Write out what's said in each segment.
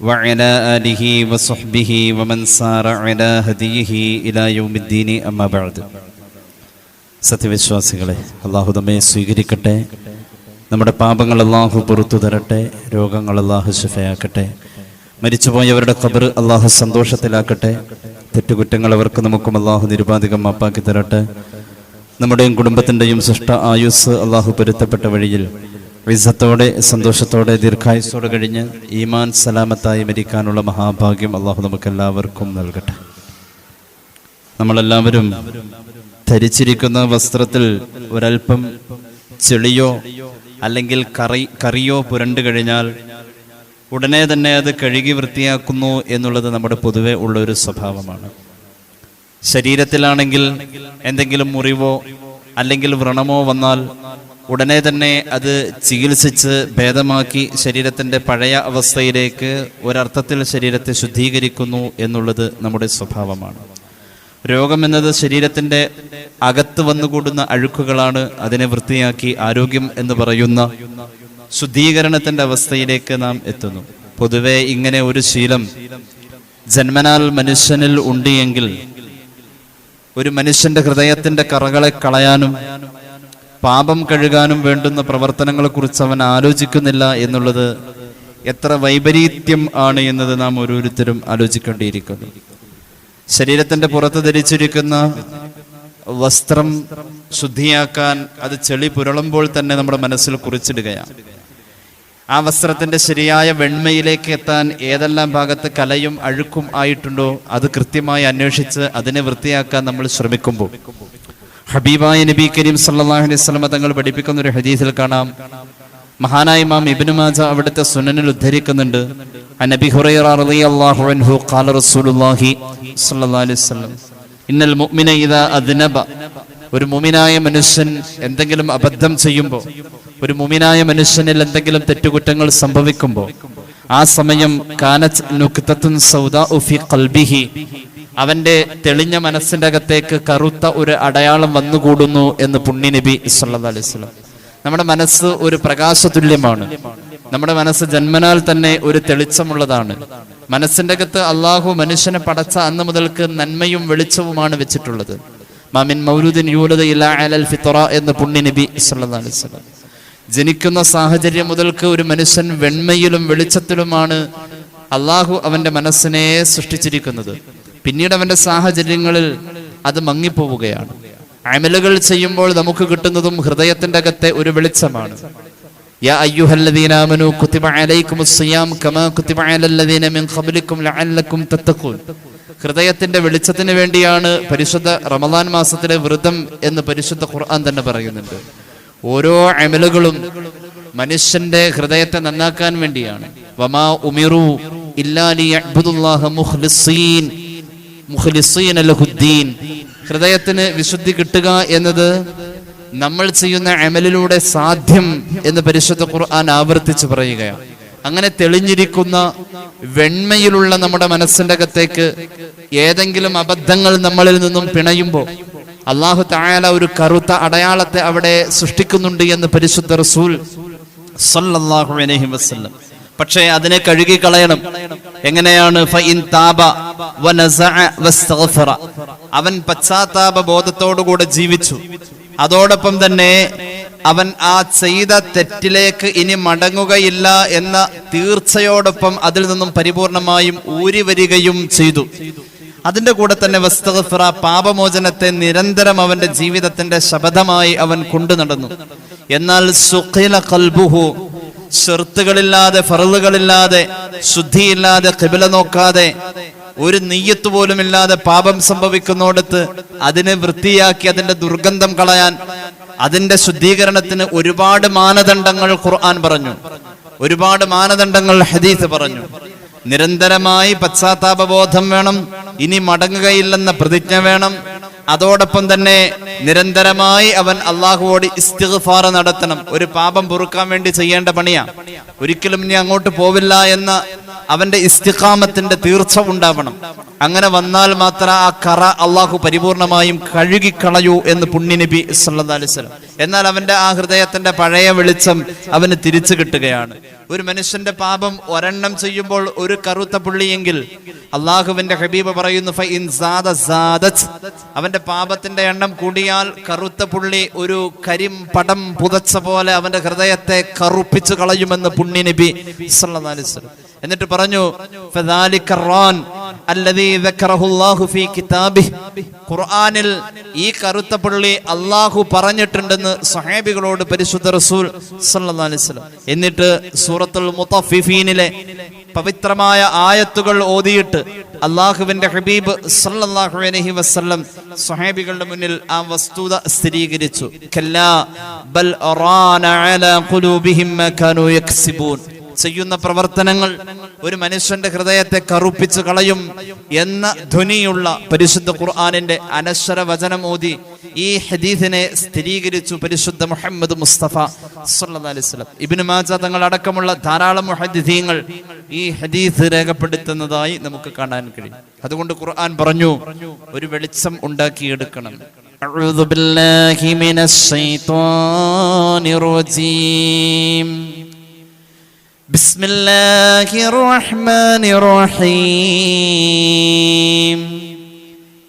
وعلى آله وصحبه ومن سار على هديه إلى يوم الدين أما بعد സത്യവിശ്വാസികളെ അള്ളാഹു നമ്മെ സ്വീകരിക്കട്ടെ നമ്മുടെ പാപങ്ങൾ അള്ളാഹു പുറത്തു തരട്ടെ രോഗങ്ങൾ അള്ളാഹു ശിഫയാക്കട്ടെ മരിച്ചുപോയവരുടെ ഖബർ അള്ളാഹു സന്തോഷത്തിലാക്കട്ടെ തെറ്റുകുറ്റങ്ങൾ അവർക്ക് നമുക്കും അള്ളാഹു നിരുപാധികം മാപ്പാക്കി തരട്ടെ നമ്മുടെയും കുടുംബത്തിൻ്റെയും സൃഷ്ട ആയുസ് അള്ളാഹു പൊരുത്തപ്പെട്ട വഴിയിൽ വിസത്തോടെ സന്തോഷത്തോടെ ദീർഘായുസോടെ കഴിഞ്ഞ് ഈമാൻ സലാമത്തായി മരിക്കാനുള്ള മഹാഭാഗ്യം അള്ളാഹു നമുക്കെല്ലാവർക്കും നൽകട്ടെ. നമ്മളെല്ലാവരും ധരിച്ചിരിക്കുന്ന വസ്ത്രത്തിൽ ഒരൽപ്പം ചെളിയോ അല്ലെങ്കിൽ കറി കറിയോ പുരണ്ടു കഴിഞ്ഞാൽ ഉടനെ തന്നെ അത് കഴുകി വൃത്തിയാക്കുന്നു എന്നുള്ളത് നമ്മുടെ പൊതുവെ ഉള്ള ഒരു സ്വഭാവമാണ്. ശരീരത്തിലാണെങ്കിൽ എന്തെങ്കിലും മുറിവോ അല്ലെങ്കിൽ വ്രണമോ വന്നാൽ ഉടനെ തന്നെ അത് ചികിത്സിച്ച് ഭേദമാക്കി ശരീരത്തിന്റെ പഴയ അവസ്ഥയിലേക്ക് ഒരർത്ഥത്തിൽ ശരീരത്തെ ശുദ്ധീകരിക്കുന്നു എന്നുള്ളത് നമ്മുടെ സ്വഭാവമാണ്. രോഗം എന്നത് ശരീരത്തിന്റെ അകത്ത് വന്നുകൂടുന്ന അഴുക്കുകളാണ് അതിനെ വൃത്തിയാക്കി ആരോഗ്യം എന്ന് പറയുന്ന ശുദ്ധീകരണത്തിന്റെ അവസ്ഥയിലേക്ക് നാം എത്തുന്നു. പൊതുവെ ഇങ്ങനെ ഒരു ശീലം ജന്മനാൽ മനുഷ്യനിൽ ഉണ്ട് എങ്കിൽ ഒരു മനുഷ്യന്റെ ഹൃദയത്തിന്റെ കറകളെ കളയാനും പാപം കഴുകാനും വേണ്ടുന്ന പ്രവർത്തനങ്ങളെക്കുറിച്ച് അവൻ ആലോചിക്കുന്നില്ല എന്നുള്ളത് എത്ര വൈപരീത്യം ആണ് എന്നത് നാം ഓരോരുത്തരും ആലോചിക്കേണ്ടിയിരിക്കുന്നു. ശരീരത്തിന്റെ പുറത്ത് ധരിച്ചിരിക്കുന്ന വസ്ത്രം ശുദ്ധിയാക്കാൻ അത് ചെളി പുരളുമ്പോൾ തന്നെ നമ്മുടെ മനസ്സിൽ കുറിച്ചിടുകയാണ്. ആ വസ്ത്രത്തിന്റെ ശരിയായ വെണ്മയിലേക്ക് എത്താൻ ഏതെല്ലാം ഭാഗത്ത് കലയും അഴുക്കും ആയിട്ടുണ്ടോ അത് കൃത്യമായി അന്വേഷിച്ച് അതിനെ വൃത്തിയാക്കാൻ നമ്മൾ ശ്രമിക്കുമ്പോൾ ഹബീബായ നബി കരീം സല്ലല്ലാഹു അലൈഹി വസല്ലം തങ്ങൾ പഠിപ്പിക്കുന്ന ഒരു ഹദീസിൽ കാണാം. മഹാനായ ഇമാം ഇബ്നു മാജ അവിടുത്തെ സുനനിൽ ഉദ്ധരിക്കുന്നുണ്ട്. അനബി അൻഹു ഖാല റസൂലുള്ളാഹി സല്ലല്ലാഹു അലൈഹി വസല്ലം ഇന്നൽ മുഅ്മിന ഇദാ അദ്നബ ഒരു മുമിനായ മനുഷ്യൻ എന്തെങ്കിലും അബദ്ധം ചെയ്യുമ്പോൾ ഒരു മുമിനായ മനുഷ്യനിൽ എന്തെങ്കിലും തെറ്റുകുറ്റങ്ങൾ സംഭവിക്കുമ്പോൾ ആ സമയം കാനത്ത് നുക്തത്തുൻ സൗദാ ഫി ഖൽബിഹി അവന്റെ തെളിഞ്ഞ മനസ്സിന്റെ അകത്തേക്ക് കറുത്ത ഒരു അടയാളം വന്നുകൂടുന്നു എന്ന് പുണ്യ നബി സല്ലല്ലാഹു അലൈഹി വസല്ലം. നമ്മുടെ മനസ്സ് ഒരു പ്രകാശ തുല്യമാണ് നമ്മുടെ മനസ്സ് ജന്മനാൽ തന്നെ ഒരു തെളിച്ചമുള്ളതാണ്. മനസ്സിന്റെ അകത്ത് അള്ളാഹു മനുഷ്യനെ പടച്ച അന്ന് മുതൽക്ക് നന്മയും വെളിച്ചവുമാണ് വെച്ചിട്ടുള്ളത്. മാമിൻ മൗലൂദിൻ യൂലദ ഇലാ അലൽ എന്ന് പുണ്യ നബി സല്ലല്ലാഹു അലൈഹി വസല്ലം. ജനിക്കുന്ന സാഹചര്യം മുതൽക്ക് ഒരു മനുഷ്യൻ വെണ്മയിലും വെളിച്ചത്തിലുമാണ് അള്ളാഹു അവന്റെ മനസ്സിനെ സൃഷ്ടിച്ചിരിക്കുന്നത്. പിന്നീട് അവന്റെ സാഹചര്യങ്ങളിൽ അത് മങ്ങിപ്പോവുകയാണ്. അമലുകൾ ചെയ്യുമ്പോൾ നമുക്ക് കിട്ടുന്നതും ഹൃദയത്തിന്റെ അകത്തെ ഒരു വെളിച്ചമാണ്. ഹൃദയത്തിന്റെ വെളിച്ചത്തിന് വേണ്ടിയാണ് പരിശുദ്ധ റമദാൻ മാസത്തിലെ വ്രതം എന്ന് പരിശുദ്ധ ഖുർആൻ തന്നെ പറയുന്നുണ്ട്. ഓരോ അമലുകളും മനുഷ്യന്റെ ഹൃദയത്തെ നന്നാക്കാൻ വേണ്ടിയാണ്. വമാ ഉമിറു ഇല്ലാ അബ്ദുല്ലാഹ മുഖ്ലിസീൻ. മുഖ്ലിസീന ലഹുദ്ദീൻ. ഹൃദയത്തിന് വിശുദ്ധി കിട്ടുക എന്നത് നമ്മൾ ചെയ്യുന്ന അമലിലൂടെ സാധ്യം എന്ന് പരിശുദ്ധ ഖുർആൻ ആവർത്തിച്ച് പറയുകയാണ്. അങ്ങനെ തെളിഞ്ഞിരിക്കുന്ന വെണ്മയിലുള്ള നമ്മുടെ മനസ്സിന്റെ അകത്തേക്ക് ഏതെങ്കിലും അബദ്ധങ്ങൾ നമ്മളിൽ നിന്നും പിണയുമ്പോൾ അള്ളാഹു തായാല ഒരു കറുത്ത അടയാളത്തെ അവിടെ സൃഷ്ടിക്കുന്നുണ്ട് എന്ന് പരിശുദ്ധ റസൂൽ സല്ലല്ലാഹു അലൈഹി വസല്ലം പക്ഷേ അതിനെ കഴുകി കളയണം എങ്ങനെയാണ് അവൻ പശ്ചാത്താപ ബോധത്തോടുകൂടെ ജീവിച്ചു. അതോടൊപ്പം തന്നെ അവൻ ആ ചെയ്ത തെറ്റിലേക്ക് ഇനി മടങ്ങുകയില്ല എന്ന തീർച്ചയോടൊപ്പം അതിൽ നിന്നും പരിപൂർണമായും ഊരി വരികയും ചെയ്തു. അതിന്റെ കൂടെ തന്നെ വസ്തഗ്ഫറ പാപമോചനത്തെ നിരന്തരം അവന്റെ ജീവിതത്തിന്റെ ശബദമായി അവൻ കൊണ്ടു നടന്നു. എന്നാൽ സുഖില കൽബുഹു ഷെർത്തുകളില്ലാതെ ഫറുതുകളില്ലാതെ ശുദ്ധിയില്ലാതെ കിബില നോക്കാതെ ഒരു നെയ്യത്ത് പോലും ഇല്ലാതെ പാപം സംഭവിക്കുന്നിടത്ത് അതിനെ വൃത്തിയാക്കി അതിന്റെ ദുർഗന്ധം കളയാൻ അതിന്റെ ശുദ്ധീകരണത്തിന് ഒരുപാട് മാനദണ്ഡങ്ങൾ ഖുർആൻ പറഞ്ഞു. ഒരുപാട് മാനദണ്ഡങ്ങൾ ഹദീസ് പറഞ്ഞു. നിരന്തരമായി പശ്ചാത്താപബോധം വേണം ഇനി മടങ്ങുകയില്ലെന്ന പ്രതിജ്ഞ വേണം അതോടൊപ്പം തന്നെ നിരന്തരമായി അവൻ അള്ളാഹുവോട് ഇസ്തിഗ്ഫാർ നടത്തണം. ഒരു പാപം പൊറുക്കാൻ വേണ്ടി ചെയ്യേണ്ട പണിയാ. ഒരിക്കലും ഇനി അങ്ങോട്ട് പോവില്ല എന്ന അവന്റെ ഇസ്തിഖാമത്തിന്റെ തീർച്ച ഉണ്ടാവണം. അങ്ങനെ വന്നാൽ മാത്രം ആ കറ അള്ളാഹു പരിപൂർണമായും കഴുകിക്കളയൂ എന്ന് സല്ലല്ലാഹു അലൈഹി വസല്ലം. എന്നാൽ അവന്റെ ആ ഹൃദയത്തിന്റെ പഴയ വെളിച്ചം അവന് തിരിച്ചു കിട്ടുകയാണ്. ഒരു മനുഷ്യന്റെ പാപം ഒരെണ്ണം ചെയ്യുമ്പോൾ ഒരു കറുത്ത പുള്ളിയെങ്കിൽ അള്ളാഹുവിന്റെ ഹബീബ് പറയുന്നു "ഫ ഇൻ സാദ അവന്റെ പാപത്തിന്റെ എണ്ണം കൂടിയാൽ കറുത്ത പുള്ളി ഒരു കരിം പടം പുതച്ച പോലെ അവന്റെ ഹൃദയത്തെ കറുപ്പിച്ചു കളയുമെന്ന് പുണ്യ നബി എന്നിട്ട് പറഞ്ഞു. ഖുർആനിൽ ഈ കറുത്ത പുള്ളി അള്ളാഹു പറഞ്ഞിട്ടുണ്ടെന്ന് സഹാബികളോട് പരിശുദ്ധ റസൂൽ എന്നിട്ട് സൂറത്തുൽ മുത്തഫിഫീനിലെ പവിത്രമായ ആയത്തുകൾ ഓതിയിട്ട് അള്ളാഹുവിന്റെ ഹബീബ് സല്ലല്ലാഹു അലൈഹി വസല്ലം സ്വഹാബികളുടെ മുന്നിൽ ആ വസ്തുത സ്ഥിരീകരിച്ചു. ബൽ അലാ ഖുലൂബിഹിം മാ യക്സിബൂൻ. ചെയ്യുന്ന പ്രവർത്തനങ്ങൾ ഒരു മനുഷ്യന്റെ ഹൃദയത്തെ കറുപ്പിച്ചു കളയും എന്ന ധ്വനിയുള്ള പരിശുദ്ധ ഖുർആാനിന്റെ അനശ്വര വചനം ഓതി ഈ ഹദീസിനെ സ്ഥിരീകരിച്ചു പരിശുദ്ധ മുഹമ്മദ് മുസ്തഫ സല്ലല്ലാഹു അലൈഹി വസല്ലം ഇബ്നു മാജ തങ്ങൾ അടക്കമുള്ള ധാരാളം മുഹദ്ദിസീങ്ങൾ ഈ ഹദീസ് രേഖപ്പെടുത്തുന്നതായി നമുക്ക് കാണാൻ കഴിയും അതുകൊണ്ട് ഖുർആൻ പറഞ്ഞു ഒരു വെളിച്ചം ഉണ്ടാക്കിയെടുക്കണം أعوذ بالله من الشيطان الرجيم بسم الله الرحمن الرحيم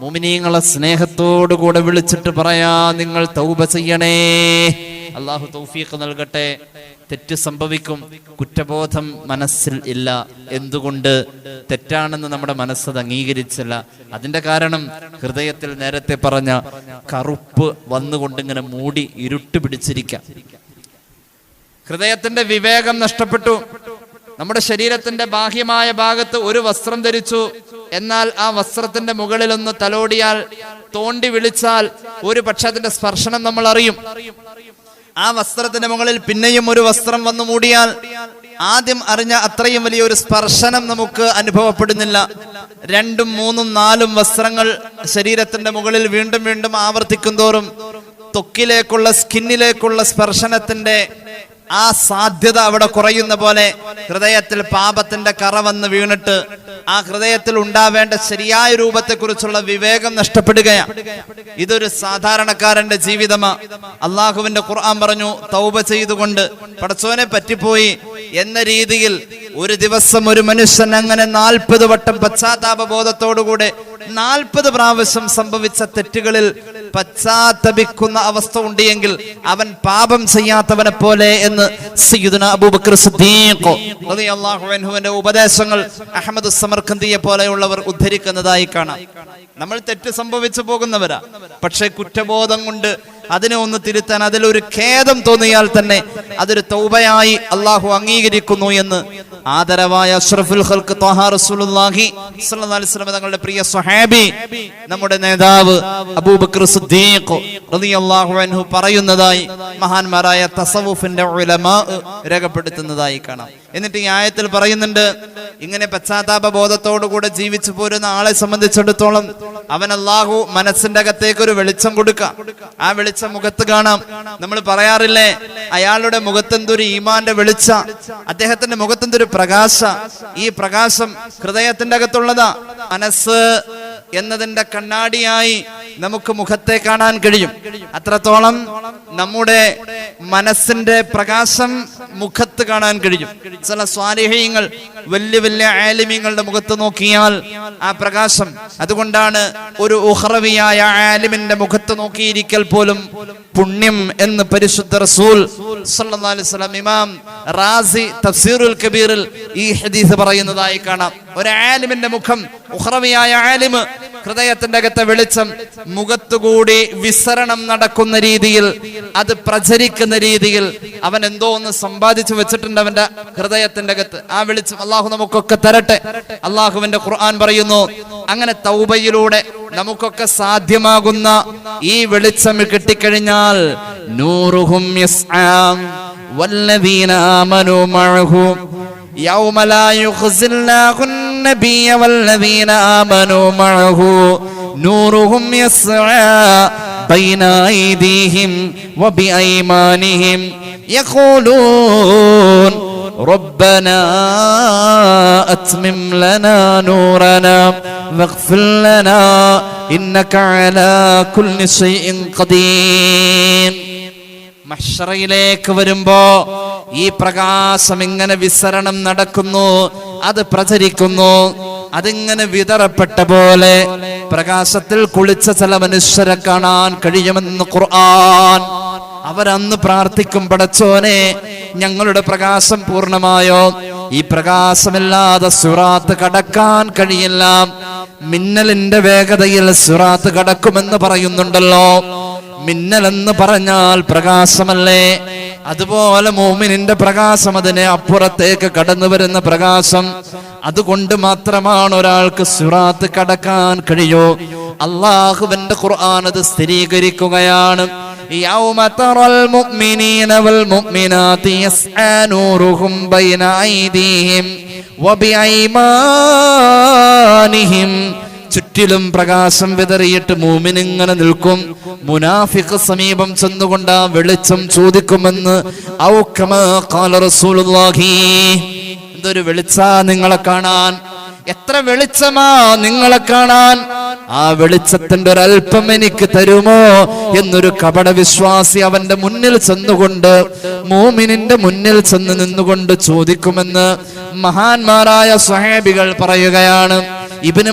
മുമിനീങ്ങളെ സ്നേഹത്തോടു കൂടെ വിളിച്ചിട്ട് പറയാ നിങ്ങൾ തൗബ ചെയ്യണേ. അള്ളാഹു തൗഫീഖ് നൽകട്ടെ. തെറ്റ് സംഭവിക്കും. കുറ്റബോധം മനസ്സിൽ ഇല്ല. എന്തുകൊണ്ട്? തെറ്റാണെന്ന് നമ്മുടെ മനസ്സത് അംഗീകരിച്ചില്ല. അതിന്റെ കാരണം ഹൃദയത്തിൽ നേരത്തെ പറഞ്ഞ കറുപ്പ് വന്നുകൊണ്ട് ഇങ്ങനെ മൂടി ഇരുട്ട് പിടിച്ചിരിക്കാം. ഹൃദയത്തിന്റെ വിവേകം നഷ്ടപ്പെട്ടു. നമ്മുടെ ശരീരത്തിന്റെ ബാഹ്യമായ ഭാഗത്ത് ഒരു വസ്ത്രം ധരിച്ചു. എന്നാൽ ആ വസ്ത്രത്തിന്റെ മുകളിൽ ഒന്ന് തലോടിയാൽ തോണ്ടി വിളിച്ചാൽ ഒരു പക്ഷെ അതിന്റെ സ്പർശനം നമ്മൾ അറിയും. ആ വസ്ത്രത്തിന്റെ മുകളിൽ പിന്നെയും ഒരു വസ്ത്രം വന്നു മൂടിയാൽ ആദ്യം അറിഞ്ഞ അത്രയും വലിയ ഒരു സ്പർശനം നമുക്ക് അനുഭവപ്പെടുന്നില്ല. രണ്ടും മൂന്നും നാലും വസ്ത്രങ്ങൾ ശരീരത്തിന്റെ മുകളിൽ വീണ്ടും വീണ്ടും ആവർത്തിക്കും തോറും ത്വക്കിലേക്കുള്ള സ്കിന്നിലേക്കുള്ള സ്പർശനത്തിന്റെ ആ സാധ്യത അവിടെ കുറയുന്ന പോലെ ഹൃദയത്തിൽ പാപത്തിന്റെ കറ വന്ന് വീണിട്ട് ആ ഹൃദയത്തിൽ ഉണ്ടാവേണ്ട ശരിയായ രൂപത്തെക്കുറിച്ചുള്ള വിവേകം നഷ്ടപ്പെടുകയാണ്. ഇതൊരു സാധാരണക്കാരന്റെ ജീവിതമാ. അള്ളാഹുവിന്റെ ഖുർആൻ പറഞ്ഞു തൗബ ചെയ്തുകൊണ്ട് പടച്ചോനെ പറ്റിപ്പോയി. എന്ന രീതിയിൽ ഒരു ദിവസം ഒരു മനുഷ്യൻ അങ്ങനെ നാൽപ്പത് വട്ടം പശ്ചാത്താപ ബോധത്തോടുകൂടെ നാൽപ്പത് പ്രാവശ്യം സംഭവിച്ച തെറ്റുകളിൽ പശ്ചാത്തപിക്കുന്ന അവസ്ഥ ഉണ്ടെങ്കിൽ അവൻ പാപം ചെയ്യാത്തവനെ പോലെ എന്ന് സയ്യിദുന ഉപദേശങ്ങൾ അഹമ്മദ് സമർഖന്തിയെ പോലെയുള്ളവർ ഉദ്ധരിക്കുന്നതായി കാണാം. നമ്മൾ തെറ്റ് സംഭവിച്ചു പോകുന്നവരാ. പക്ഷെ കുറ്റബോധം കൊണ്ട് അതിനെ ഒന്ന് തിരുത്താൻ അതിലൊരു ഖേദം തോന്നിയാൽ തന്നെ അതൊരു തൗബയായി അള്ളാഹു അംഗീകരിക്കുന്നു എന്ന് ആദരവായ അഷ്റഫുൽ ഖൽക്ക് ത്വഹാ റസൂലുള്ളാഹി സ്വല്ലല്ലാഹു അലൈഹി വസല്ലം തങ്ങളുടെ പ്രിയ സ്വഹാബി നമ്മുടെ നേതാവ് അബൂബക്കർ സിദ്ദീഖ് റളിയല്ലാഹു അൻഹു പറയുന്നതായി മഹാന്മാരായ തസവുഫിന്റെ ഉലമാ രേഖപ്പെടുത്തുന്നതായി കാണാം. എന്നിട്ട് ഈ ആയത്തിൽ പറയുന്നുണ്ട് ഇങ്ങനെ പശ്ചാത്താപ ബോധത്തോടുകൂടെ ജീവിച്ചു പോരുന്ന ആളെ സംബന്ധിച്ചിടത്തോളം അവൻ അള്ളാഹു മനസ്സിന്റെ അകത്തേക്ക് ഒരു വെളിച്ചം കൊടുക്കാം. ആ വെളിച്ചം മുഖത്ത് കാണാം. നമ്മൾ പറയാറില്ലേ അയാളുടെ മുഖത്തെന്തൊരു ഈമാന്റെ വെളിച്ച അദ്ദേഹത്തിന്റെ മുഖത്തെന്തൊരു പ്രകാശ ഈ പ്രകാശം ഹൃദയത്തിന്റെ അകത്തുള്ളതാ. മനസ്സ് എന്നതിന്റെ കണ്ണാടിയായി നമുക്ക് മുഖത്തെ കാണാൻ കഴിയും. അത്രത്തോളം നമ്മുടെ മനസ്സിന്റെ പ്രകാശം മുഖത്ത് കാണാൻ കഴിയും. ചില സ്വാലിഹ്യങ്ങൾ വലിയ വലിയ ആലിമ്യങ്ങളുടെ മുഖത്ത് നോക്കിയാൽ ആ പ്രകാശം. അതുകൊണ്ടാണ് ഒരു ഉഹ്റവിയായ ആലിമിന്റെ മുഖത്ത് നോക്കിയിരിക്കൽ പോലും പുണ്യം എന്ന് പരിശുദ്ധ റസൂൽ ഇമാം റാസി തഫ്സീറുൽ കബീറിൽ ഈ ഹദീസ് പറയുന്നതായി കാണാം. ഒരു ആലിമിന്റെ മുഖം ഉഹ്റവിയായ ആലിമ് ഹൃദയത്തിന്റെ അകത്തെ വെളിച്ചം മുഖത്തുകൂടി വിസരണം നടക്കുന്ന രീതിയിൽ അത് പ്രചരിക്കുന്ന രീതിയിൽ അവൻ എന്തോ ഒന്ന് സമ്പാദിച്ചു വെച്ചിട്ടുണ്ട് അവന്റെ ഹൃദയത്തിന്റെ അകത്ത് ആ വെളിച്ചം അള്ളാഹു നമുക്കൊക്കെ തരട്ടെ അള്ളാഹുവിന്റെ ഖുർആൻ പറയുന്നു അങ്ങനെ തൗബയിലൂടെ നമുക്കൊക്കെ സാധ്യമാകുന്ന ഈ വെളിച്ചം കിട്ടിക്കഴിഞ്ഞാൽ നൂറുഹും യസ്ആം വല്ലദീന ആമനൂ മഅഹു يوم لا يخزي الله النبي والذين آمنوا معه نورهم يسعى بين أيديهم وبأيمانهم يقولون ربنا أتمم لنا نورنا واغفر لنا إنك على كل شيء قدير മഷറയിലേക്ക് വരുമ്പോ ഈ പ്രകാശം ഇങ്ങനെ വിസരണം നടക്കുന്നു. അത് പ്രചരിക്കുന്നു. അതിങ്ങനെ വിതറപ്പെട്ട പോലെ പ്രകാശത്തിൽ കുളിച്ച ചില മനുഷ്യരെ കാണാൻ കഴിയുമെന്ന് ഖുർആൻ അവരന്ന് പ്രാർത്ഥിക്കും പടച്ചോനെ ഞങ്ങളുടെ പ്രകാശം പൂർണമായോ? ഈ പ്രകാശമില്ലാതെ സുറാത്ത് കടക്കാൻ കഴിയില്ല. മിന്നലിന്റെ വേഗതയിൽ സുറാത്ത് കടക്കുമെന്ന് പറയുന്നുണ്ടല്ലോ. മിന്നൽ എന്ന് പറഞ്ഞാൽ പ്രകാശമല്ലേ? അതുപോലെ മോമിനിന്റെ പ്രകാശം അതിനെ അപ്പുറത്തേക്ക് കടന്നു വരുന്ന പ്രകാശം അതുകൊണ്ട് മാത്രമാണ് ഒരാൾക്ക് സുറാത്ത് കടക്കാൻ കഴിയൂ അള്ളാഹുവിന്റെ ഖുർആൻ അത് സ്ഥിരീകരിക്കുകയാണ് يوم ترى المؤمنين والمؤمنات يسعى نورهم بين أيديهم وبأيمانهم ചുറ്റിലും പ്രകാശം വിതറിയിട്ട് മൂമിനിങ്ങനെ നിൽക്കും. മുനാഫിഖ് സമീപം ചെന്നുകൊണ്ട് ആ വെളിച്ചം ചോദിക്കുമെന്ന് എന്തൊരു വെളിച്ചാ നിങ്ങളെ കാണാൻ? എത്ര വെളിച്ചമാ നിങ്ങളെ കാണാൻ? ആ വെളിച്ചത്തിന്റെ ഒരല്പം എനിക്ക് തരുമോ? എന്നൊരു കപട വിശ്വാസി അവന്റെ മുന്നിൽ ചെന്നുകൊണ്ട് മൂമിനിന്റെ മുന്നിൽ ചെന്ന് നിന്നുകൊണ്ട് ചോദിക്കുമെന്ന് മഹാന്മാരായ സ്വഹേബികൾ പറയുകയാണ്.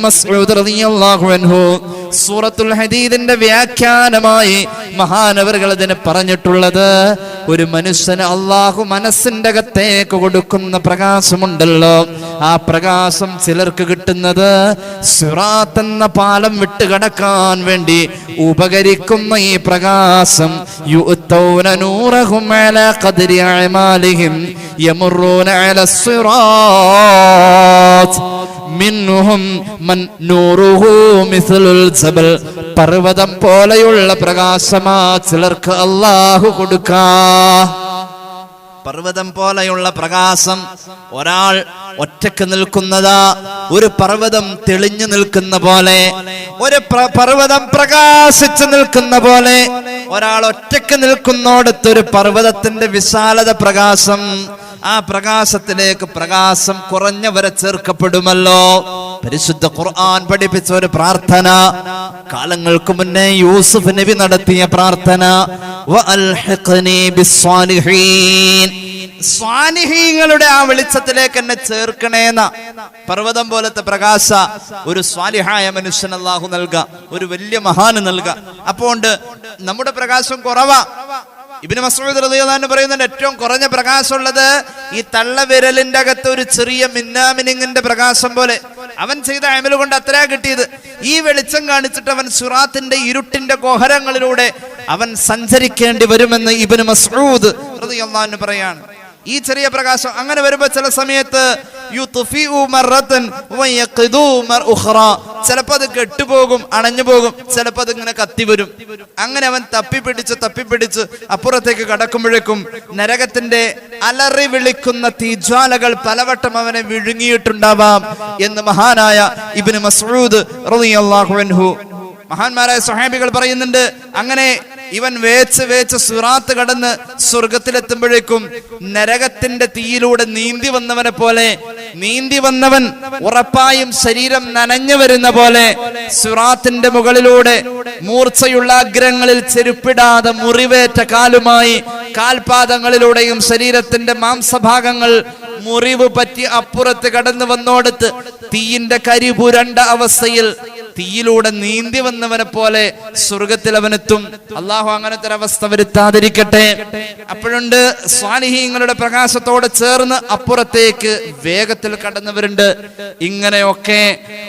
മസ്ഊദ് റളിയല്ലാഹു അൻഹു സൂറത്തുൽ ഹദീദിന്റെ വ്യാഖ്യാനമായി മഹാനവറുകൾ ഇതിന് പറഞ്ഞിട്ടുള്ളത്. ഒരു മനുഷ്യന് അള്ളാഹു മനസ്സിന്റെ അകത്തേക്ക് കൊടുക്കുന്ന പ്രകാശമുണ്ടല്ലോ. ആ പ്രകാശം ചിലർക്ക് കിട്ടുന്നത് സിറാത്ത് എന്ന പാലം വിട്ടുകടക്കാൻ വേണ്ടി ഉപകരിക്കുന്ന ഈ പ്രകാശം. യമറൂന അല മിൻഹും മൻ നൂറുഹു മിസ്ലുൽ ജബൽ പർവതം പോലെയുള്ള പ്രകാശമാ ചിലർക്ക് അള്ളാഹു കൊടുക്കാ. പർവതം പോലെയുള്ള പ്രകാശം ഒരാൾ ഒറ്റയ്ക്ക് നിൽക്കുന്നതാ ഒരു പർവതം തെളിഞ്ഞു നിൽക്കുന്ന പോലെ ഒരു പർവതം പ്രകാശിച്ചു നിൽക്കുന്ന പോലെ ഒരാൾ ഒറ്റയ്ക്ക് നിൽക്കുന്നോടത്ത് ഒരു പർവതത്തിന്റെ വിശാലത പ്രകാശം ആ പ്രകാശത്തിലേക്ക് പ്രകാശം കുറഞ്ഞവരെ ചേർക്കപ്പെടുമല്ലോ. പരിശുദ്ധ ഖുർആൻ പഠിപ്പിച്ച ഒരു പ്രാർത്ഥന. കാലങ്ങൾക്ക് മുന്നേ യൂസുഫ് നബി നടത്തിയ പ്രാർത്ഥന. സ്വാനിഹീങ്ങളുടെ ആ വെളിച്ചത്തിലേക്ക് എന്നെ ചേർക്കണേന്ന പർവതം പോലത്തെ പ്രകാശ ഒരു സ്വാലിഹായ മനുഷ്യൻ അള്ളാഹു നൽക ഒരു വലിയ മഹാന് നൽക. അപ്പോണ്ട് നമ്മുടെ പ്രകാശം കുറവാ. ഇബിന് മസൂദ് റളിയല്ലാഹു പറയുന്നുണ്ട് ഏറ്റവും കുറഞ്ഞ പ്രകാശമുള്ളത് ഈ തള്ളവിരലിന്റെ അകത്ത് ഒരു ചെറിയ മിന്നാമിനിങ്ങിന്റെ പ്രകാശം പോലെ. അവൻ ചെയ്ത അമല കൊണ്ട് അത്രയാ കിട്ടിയത്. ഈ വെളിച്ചം കാണിച്ചിട്ട് അവൻ സുറാത്തിന്റെ ഇരുട്ടിന്റെ കോഹരങ്ങളിലൂടെ അവൻ സഞ്ചരിക്കേണ്ടി വരുമെന്ന് ഇബിന് മസൂദ് റളിയല്ലാഹു പറയാണ്. ഈ ചെറിയ പ്രകാശം അങ്ങനെ വരുമ്പോ ചില സമയത്ത് യുത്ഫിഉ മറത്തൻ വയഖിദു മർ ഉഖറ. ചിലപ്പോ അത് കെട്ടുപോകും അണഞ്ഞു പോകും ചിലപ്പോ അത് ഇങ്ങനെ കത്തി വരും. അങ്ങനെ അവൻ തപ്പിപ്പിടിച്ച് തപ്പിപ്പിടിച്ച് അപ്പുറത്തേക്ക് കടക്കുമ്പോഴേക്കും നരകത്തിന്റെ അലറി വിളിക്കുന്ന തീജ്വാലകൾ പലവട്ടം അവനെ വിഴുങ്ങിയിട്ടുണ്ടാവാം എന്ന് മഹാനായ ഇബിന് മസൂദ് മഹാന്മാരായ സ്വഹാബികൾ പറയുന്നുണ്ട്. അങ്ങനെ ഇവൻ വേച്ച് വേച്ച് സുറാത്ത് കടന്ന് സ്വർഗത്തിലെത്തുമ്പോഴേക്കും നരകത്തിന്റെ തീയിലൂടെ നീന്തി വന്നവനെ പോലെ നീന്തി വന്നവൻ ഉറപ്പായും ശരീരം നനഞ്ഞു വരുന്ന പോലെ സുറാത്തിന്റെ മുകളിലൂടെ മൂർച്ചയുള്ള അഗ്രങ്ങളിൽ ചെരുപ്പിടാതെ മുറിവേറ്റ കാലുമായി കാൽപാദങ്ങളിലൂടെയും ശരീരത്തിന്റെ മാംസഭാഗങ്ങൾ മുറിവ് പറ്റി അപ്പുറത്ത് കടന്നു വന്നോടത്ത് തീയിന്റെ കരി പുരണ്ട അവസ്ഥയിൽ തീയിലൂടെ നീന്തി വന്നവനെ പോലെ സ്വർഗത്തിൽ അവനെത്തും. അള്ളാഹു അങ്ങനത്തെ ഒരവസ്ഥ വരുത്താതിരിക്കട്ടെ. അപ്പോഴുണ്ട് സ്വാനിഹീങ്ങളുടെ പ്രകാശത്തോടെ ചേർന്ന് അപ്പുറത്തേക്ക് വേഗത്തിൽ കടന്നവരുണ്ട്. ഇങ്ങനെയൊക്കെ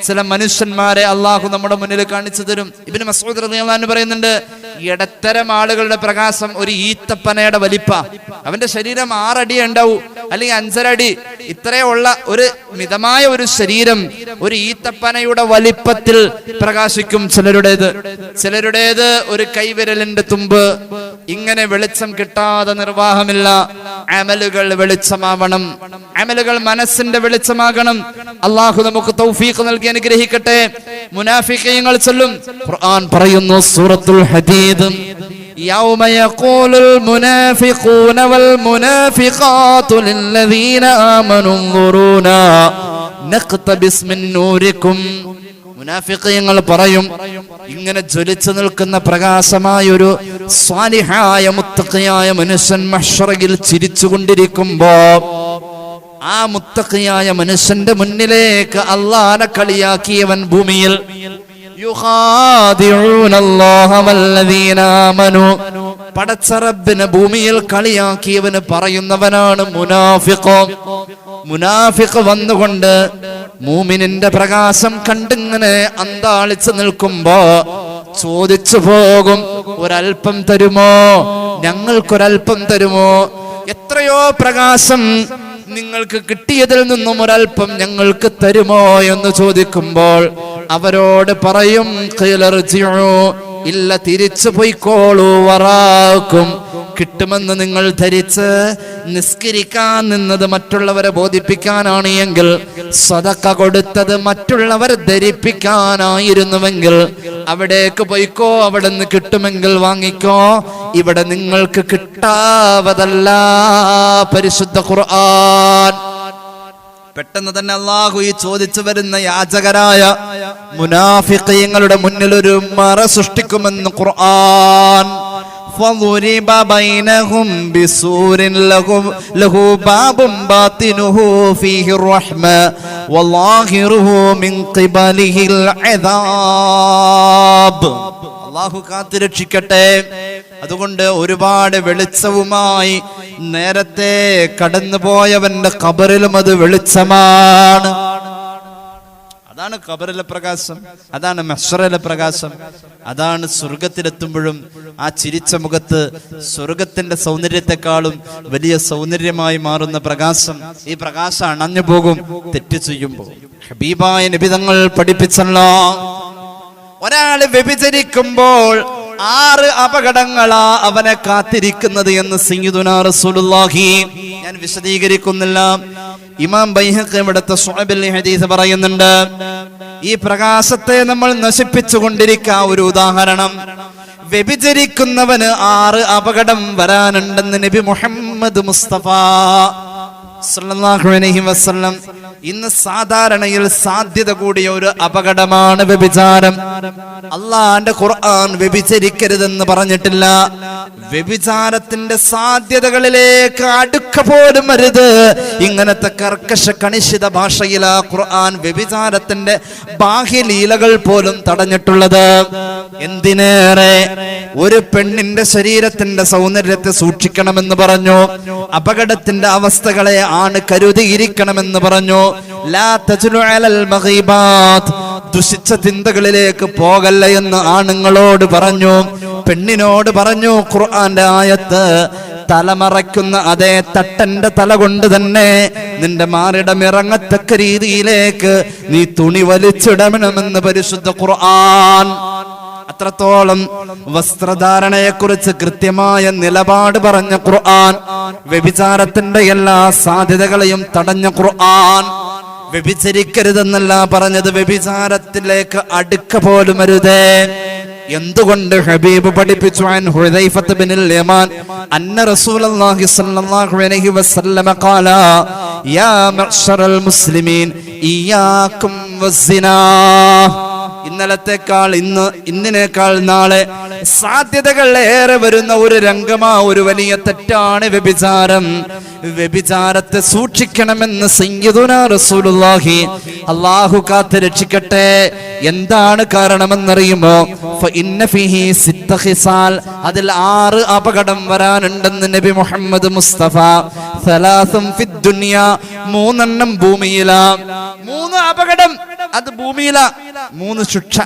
ചില മനുഷ്യന്മാരെ അള്ളാഹു നമ്മുടെ മുന്നിൽ കാണിച്ചു തരും. ഇബിന് മസൂദ് പറയുന്നുണ്ട് ഇടത്തരം ആളുകളുടെ പ്രകാശം ഒരു ഈത്തപ്പനയുടെ വലിപ്പ. അവന്റെ ശരീരം ആറടി ഉണ്ടാവൂ അല്ലെങ്കിൽ അഞ്ചരടി. ഇത്രയുള്ള ഒരു മിതമായ ഒരു ശരീരം ഒരു ഈത്തപ്പനയുടെ വലിപ്പത്തിൽ പ്രകാശിക്കും ചിലരുടേത്. ചിലരുടേത് ഒരു കൈവിരലിന്റെ തുമ്പ്. ഇങ്ങനെ വെളിച്ചം കിട്ടാതെ നിർവാഹമില്ല. അമലുകൾ വെളിച്ചമാവണം. അമലുകൾ മനസ്സിന്റെ വെളിച്ചമാകണം. അള്ളാഹു നമുക്ക് തൗഫീഖ് നൽകി അനുഗ്രഹിക്കട്ടെ. മുനാഫിക്കയങ്ങൾ ചൊല്ലും. ഖുർആൻ പറയുന്നു സൂറത്തുൽ ഹദീദ്. يوم يقول المنافقون والمنافقات للذين آمنوا انظرونا نقتبس من نوركم മുനാഫിക്കയങ്ങൾ പറയും ഇങ്ങനെ ജ്വലിച്ചു നിൽക്കുന്ന പ്രകാശമായ ഒരു സ്വാലിഹായ മുത്തക്കയായ മനുഷ്യൻ മഷറയിൽ ചിരിച്ചുകൊണ്ടിരിക്കുമ്പോ ആ മുത്തക്കയായ മനുഷ്യന്റെ മുന്നിലേക്ക് അള്ളാനെ കളിയാക്കിയവൻ ഭൂമിയിൽ പടച്ചറബിന് ഭൂമിയിൽ കളിയാക്കിയവന് പറയുന്നവനാണ് മുനാഫിഖോ. മുനാഫിഖ് വന്നുകൊണ്ട് മൂമിനിന്റെ പ്രകാശം കണ്ടിങ്ങനെ അന്താളിച്ചു നിൽക്കുമ്പോ ചോദിച്ചു പോകും ഒരൽപ്പം തരുമോ? ഞങ്ങൾക്കൊരൽപ്പം തരുമോ? എത്രയോ പ്രകാശം നിങ്ങൾക്ക് കിട്ടിയതിൽ നിന്നും ഒരൽപ്പം ഞങ്ങൾക്ക് തരുമോ എന്ന് ചോദിക്കുമ്പോൾ അവരോട് പറയും "ഖിലർജിഉ, ഇല്ല തിരിച്ചു പോയിക്കോളൂ വറാക്കും. കിട്ടുമെന്ന് നിങ്ങൾ ധരിച്ച് നിസ്കരിക്കാൻ നിന്നത് മറ്റുള്ളവരെ ബോധിപ്പിക്കാനാണ് എങ്കിൽ സ്വതക്ക കൊടുത്തത് മറ്റുള്ളവരെ ധരിപ്പിക്കാനായിരുന്നുവെങ്കിൽ അവിടേക്ക് പോയിക്കോ അവിടെ നിന്ന് കിട്ടുമെങ്കിൽ വാങ്ങിക്കോ. ഇവിടെ നിങ്ങൾക്ക് കിട്ടാവതല്ല പരിശുദ്ധ ഖുർആൻ. പെട്ടെന്ന് തന്നെ അള്ളാഹു ഈ ചോദിച്ചു വരുന്ന യാചകരായ മുനാഫിക്കയങ്ങളുടെ മുന്നിൽ ഒരു മറ സൃഷ്ടിക്കുമെന്ന് ഖുർആൻ. فضرب بينهم بسور له, له باب باطنه فيه الرحمة وظاهره من قبله العذاب അള്ളാഹു കാത്തുരക്ഷിക്കട്ടെ അതുകൊണ്ട് ഒരുപാട് വെളിച്ചവുമായി നേരത്തെ കടന്നുപോയവന്റെ കബറിലും അത് വെളിച്ചമാണ് അതാണ് കബറിലെ പ്രകാശം അതാണ് മെഷറിലെ പ്രകാശം. അതാണ് സ്വർഗത്തിലെത്തുമ്പോഴും ആ ചിരിച്ച മുഖത്ത് സ്വർഗത്തിന്റെ സൗന്ദര്യത്തെക്കാളും വലിയ സൗന്ദര്യമായി മാറുന്ന പ്രകാശം. ഈ പ്രകാശം അണഞ്ഞു പോകും തെറ്റ് ചെയ്യുമ്പോൾ. ഹബീബായ നിബിതങ്ങൾ പഠിപ്പിച്ചല്ലോ ഒരാൾ വ്യഭിചരിക്കുമ്പോൾ ആറ് അപകടങ്ങളാ അവനെ കാത്തിരിക്കുന്നത് എന്ന് സയ്യിദുനാ റസൂലുള്ളാഹി. ഞാൻ വിശദീകരിക്കുന്നില്ല. ഇമാം ബൈഹക്ക് ഇവിടുത്തെ ഹദീസ് പറയുന്നുണ്ട്. ഈ പ്രകാശത്തെ നമ്മൾ നശിപ്പിച്ചു കൊണ്ടിരിക്കുക ഒരു ഉദാഹരണം. വ്യഭിചരിക്കുന്നവന് ആറ് അപകടം വരാനുണ്ടെന്ന് നബി മുഹമ്മദ് മുസ്തഫ അലൈഹി വസല്ലം ഇന്ന് സാധാരണയിൽ സാധ്യത കൂടിയ ഒരു അപകടമാണ് വ്യഭിചാരം. അള്ളാന്റെ ഖുർആൻ വ്യഭിചരിക്കരുതെന്ന് പറഞ്ഞിട്ടില്ല. വ്യഭിചാരത്തിന്റെ സാധ്യതകളിലേക്ക് അടുക്ക പോലും വരുത് ഇങ്ങനത്തെ കർക്കശ കണിശിത ഭാഷയിൽ ആ ഖുർആൻ വ്യഭിചാരത്തിന്റെ ബാഹ്യലീലകൾ പോലും തടഞ്ഞിട്ടുള്ളത്. എന്തിനേറെ? ഒരു പെണ്ണിന്റെ ശരീരത്തിന്റെ സൗന്ദര്യത്തെ സൂക്ഷിക്കണമെന്ന് പറഞ്ഞു. അപകടത്തിന്റെ അവസ്ഥകളെ ആണ് കരുതിയിരിക്കണമെന്ന് പറഞ്ഞു. ദുഷിച്ച ചിന്തകളിലേക്ക് പോകല്ല എന്ന് ആണുങ്ങളോട് പറഞ്ഞു. പെണ്ണിനോട് പറഞ്ഞു ഖുർആന്റെ ആയത്ത് തലമറയ്ക്കുന്ന അതേ തട്ടന്റെ തല കൊണ്ട് തന്നെ നിന്റെ മാറിടം ഇറങ്ങത്തക്ക രീതിയിലേക്ക് നീ തുണി വലിച്ചിടണമെന്ന് പരിശുദ്ധ ഖുർആൻ അത്രത്തോളം വസ്ത്രധാരണയെക്കുറിച്ച് കൃത്യമായ നിലപാട് പറഞ്ഞ ഖുർആൻ വ്യഭിചാരത്തിന്റെ എല്ലാ സാധ്യതകളെയും തടഞ്ഞ ഖുർആൻ. വ്യഭിചരിക്കരുതെന്നല്ല പറഞ്ഞത് വ്യഭിചാരത്തിലേക്ക് അടുക്ക പോലും അരുതേ. എന്തുകൊണ്ട് ഹബീബ് പഠിപ്പിച്ചു? അൻ ഹുദൈഫത്ത് ബിനിൽ യമാൻ. അന്ന റസൂലുള്ളാഹി സ്വല്ലല്ലാഹു അലൈഹി വസല്ലമ ഖാല യാ മഅ്ശറൽ മുസ്ലിമീൻ ഇയ്യാകും വസ്സിനാ ഇന്നലത്തെക്കാൾ ഇന്ന് ഇന്നിനേക്കാൾ നാളെ സാധ്യതകൾ ഏറെ വരുന്ന ഒരു രംഗമാ ഒരു വലിയ തെറ്റാണ് വ്യഭിചാരം. വ്യഭിചാരത്തെ സൂക്ഷിക്കണമെന്ന് സയ്യിദുന റസൂലുള്ളാഹി അള്ളാഹു കാത്ത് രക്ഷിക്കട്ടെ. എന്താണ് കാരണമെന്നറിയുമോ? അതിൽ ആറ് അപകടം വരാനുണ്ടെന്ന് നബി മുഹമ്മദ് മുസ്തഫ. സലാസും ദുനിയ മൂന്നെണ്ണം ഭൂമിയിലാ. മൂന്ന് അപകടം അത് ഭൂമിയിലാ. മൂന്ന് ശിക്ഷ.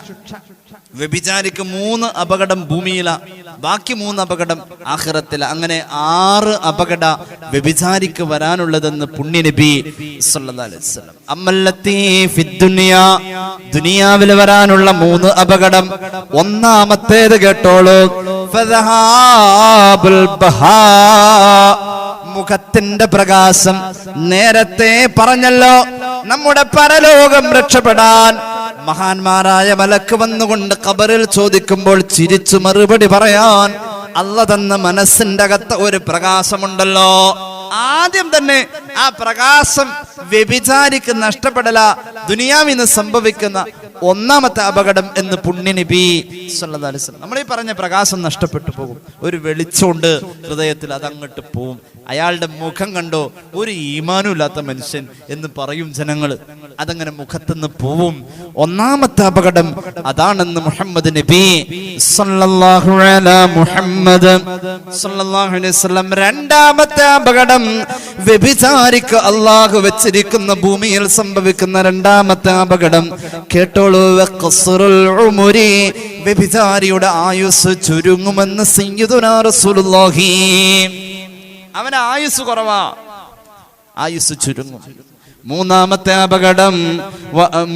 വ്യഭിചാരിക്ക് മൂന്ന് അപകടം ഭൂമിയില. ബാക്കി മൂന്ന് അപകടം ആഹ്റത്തിൽ അങ്ങനെ ആറ് അപകട വ്യഭിചാരിക്ക് വരാനുള്ളതെന്ന് പുണ്യനബി ദുനിയാവിൽ വരാനുള്ള മൂന്ന് അപകടം. ഒന്നാമത്തേത് കേട്ടോളൂ. മുഖത്തിന്റെ പ്രകാശം. നേരത്തെ പറഞ്ഞല്ലോ നമ്മുടെ പരലോകം രക്ഷപ്പെടാൻ. മഹാന്മാരായ മലക്ക് വന്നുകൊണ്ട് കബറിൽ ചോദിക്കുമ്പോൾ ചിരിച്ചു മറുപടി പറയാൻ അല്ല തന്ന മനസ്സിന്റെ അകത്ത് ഒരു പ്രകാശമുണ്ടല്ലോ. ആദ്യം തന്നെ ആ പ്രകാശം വ്യഭിചാരിക്ക് നഷ്ടപ്പെടല. ദുനിയാവിന്ന് സംഭവിക്കുന്ന ഒന്നാമത്തെ അപകടം എന്ന് പുണ്യനബി വസല്ലം. നമ്മൾ ഈ പറഞ്ഞ പ്രകാശം നഷ്ടപ്പെട്ടു പോകും. ഒരു വെളിച്ചമുണ്ട് ഹൃദയത്തിൽ അതങ്ങോട്ട് പോവും. അയാളുടെ മുഖം കണ്ടോ? ഒരു ഈമാനും ഇല്ലാത്ത മനുഷ്യൻ എന്ന് പറയും ജനങ്ങൾ അതങ്ങനെ മുഖത്തുനിന്ന് പോവും. ഒന്നാമത്തെ അപകടം അതാണെന്ന് മുഹമ്മദ് നബി മുഹമ്മദ് രണ്ടാമത്തെ അപകടം വ്യഭിചാരിക്ക് അള്ളാഹു വെച്ചിരിക്കുന്ന ഭൂമിയിൽ സംഭവിക്കുന്ന രണ്ടാമത്തെ അപകടം. കേട്ടോളൂ വഖസ്റുൽ ഉമുരി. വ്യഭിചാരിയുടെ ആയുസ് ചുരുങ്ങുമെന്ന് റസൂലുള്ളാഹി. അവന് ആയുസ് കുറവാ. ആയുസ് ചുരുങ്ങും. മൂന്നാമത്തെ അപകടം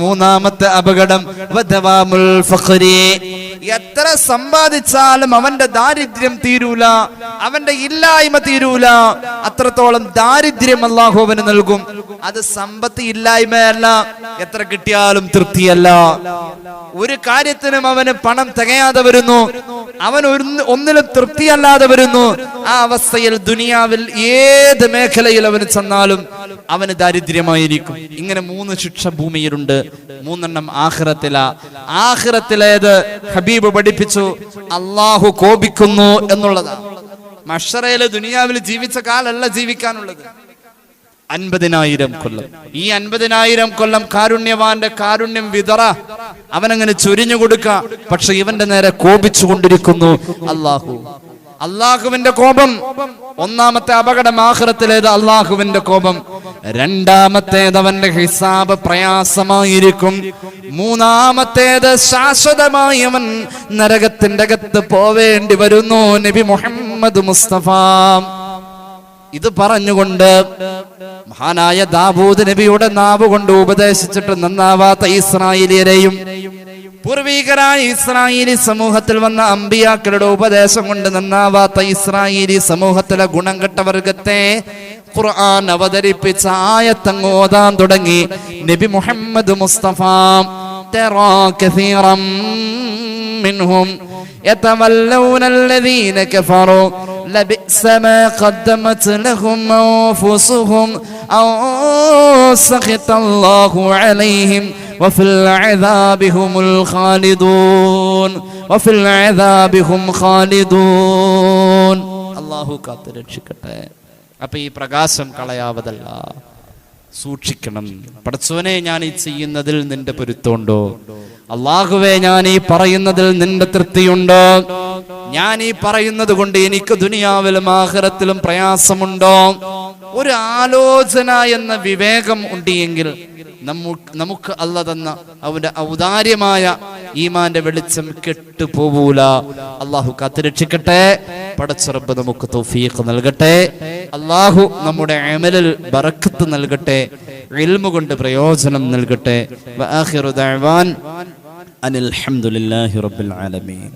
മൂന്നാമത്തെ അപകടം. എത്ര സമ്പാദിച്ചാലും അവന്റെ ദാരിദ്ര്യം തീരൂല അവന്റെ ഇല്ലായ്മ തീരൂല. അത്രത്തോളം ദാരിദ്ര്യം അള്ളാഹു അവന് നൽകും. അത് സമ്പത്ത് ഇല്ലായ്മയല്ല എത്ര കിട്ടിയാലും തൃപ്തിയല്ല. ഒരു കാര്യത്തിനും അവന് പണം തികയാതെ വരുന്നു അവൻ ഒന്നിലും തൃപ്തിയല്ലാതെ വരുന്നു. ആ അവസ്ഥയിൽ ദുനിയാവിൽ ഏത് മേഖലയിൽ അവന് ചെന്നാലും അവന് ദാരിദ്ര്യമായിരിക്കും ഇങ്ങനെ മൂന്ന് ശിക്ഷ ഭൂമിയിലുണ്ട്. മൂന്നെണ്ണം ആഹ്റത്തില ആഹ്റത്തിലേത് ഹബീബ് പഠിപ്പിച്ചു. അള്ളാഹു കോപിക്കുന്നു എന്നുള്ളതാണ് മഷറയിൽ ദുനിയാവിൽ ജീവിച്ച കാലല്ല ജീവിക്കാനുള്ളത്. അൻപതിനായിരം കൊല്ലം. ഈ അൻപതിനായിരം കൊല്ലം കാരുണ്യവാന്റെ കാരുണ്യം വിതറ. അവനങ്ങനെ ചൊരിഞ്ഞു കൊടുക്ക. പക്ഷെ ഇവന്റെ നേരെ കോപിച്ചു കൊണ്ടിരിക്കുന്നു അള്ളാഹു അള്ളാഹുവിന്റെ കോപം. ഒന്നാമത്തെ അപകടം ആഹ്റത്തിലേത് അള്ളാഹുവിന്റെ കോപം. രണ്ടാമത്തേത് അവന്റെ ഹിസാബ് പ്രയാസമായിരിക്കും. മൂന്നാമത്തേത് ശാശ്വതമായി അവൻ നരകത്തിന്റെ അകത്ത് പോവേണ്ടി വരുന്നു നബി മുഹമ്മദ് മുസ്തഫ. ഇത് പറഞ്ഞുകൊണ്ട് മഹാനായ ദാബൂദ് നബിയുടെ നാവ് കൊണ്ട് ഉപദേശിച്ചിട്ട് നന്നാവാത്ത ഇസ്രായേലിയരെയും പൂർവീകരായ ഇസ്രായേലി സമൂഹത്തിൽ വന്ന അമ്പിയാക്കളുടെ ഉപദേശം കൊണ്ട് നന്നാവാത്ത ഇസ്രായേലി സമൂഹത്തിലെ ഗുണം കെട്ട വർഗത്തെ ഖുർആൻ അവതരിപ്പിച്ച ആയത്തങ്ങ് ഓതാൻ തുടങ്ങി. നബി മുഹമ്മദ് മുസ്തഫ മിൻഹും لبئس ما قدمت لهم أنفسهم أو سخط الله عليهم وفي العذاب هم الخالدون وفي العذاب هم خالدون الله കാത്ത് രക്ഷിക്കട്ടെ അപ്പൊ ഈ പ്രകാശം കളയാവതല്ല സൂക്ഷിക്കണം പടച്ചോനെ ഞാൻ ഈ ചെയ്യുന്നതിൽ നിന്റെ പൊരുത്തമുണ്ടോ അള്ളാഹുവെ ഞാൻ ഈ പറയുന്നതിൽ നിന്റെ തൃപ്തിയുണ്ടോ ഞാൻ ഈ പറയുന്നത് കൊണ്ട് എനിക്ക് ദുനിയാവിലും ആഹ്റത്തിലും പ്രയാസമുണ്ടോ? ഒരു ആലോചന എന്ന വിവേകം ഉണ്ടെങ്കിൽ നമുക്ക് അല്ല തന്ന അവന്റെ ഔദാര്യമായ ഈമാന്റെ വെളിച്ചം കെട്ടുപോകൂല അള്ളാഹു കാത്തുരക്ഷിക്കട്ടെ പടച്ചുറപ്പ് നമുക്ക് തൗഫീഖ് നൽകട്ടെ. അള്ളാഹു നമ്മുടെ അമലിൽ ബറക്കത്ത് നൽകട്ടെ. ഇൽമു കൊണ്ട് പ്രയോജനം നൽകട്ടെ. അനിൽ ഹംദുലില്ലാഹി റബ്ബിൽ ആലമീൻ.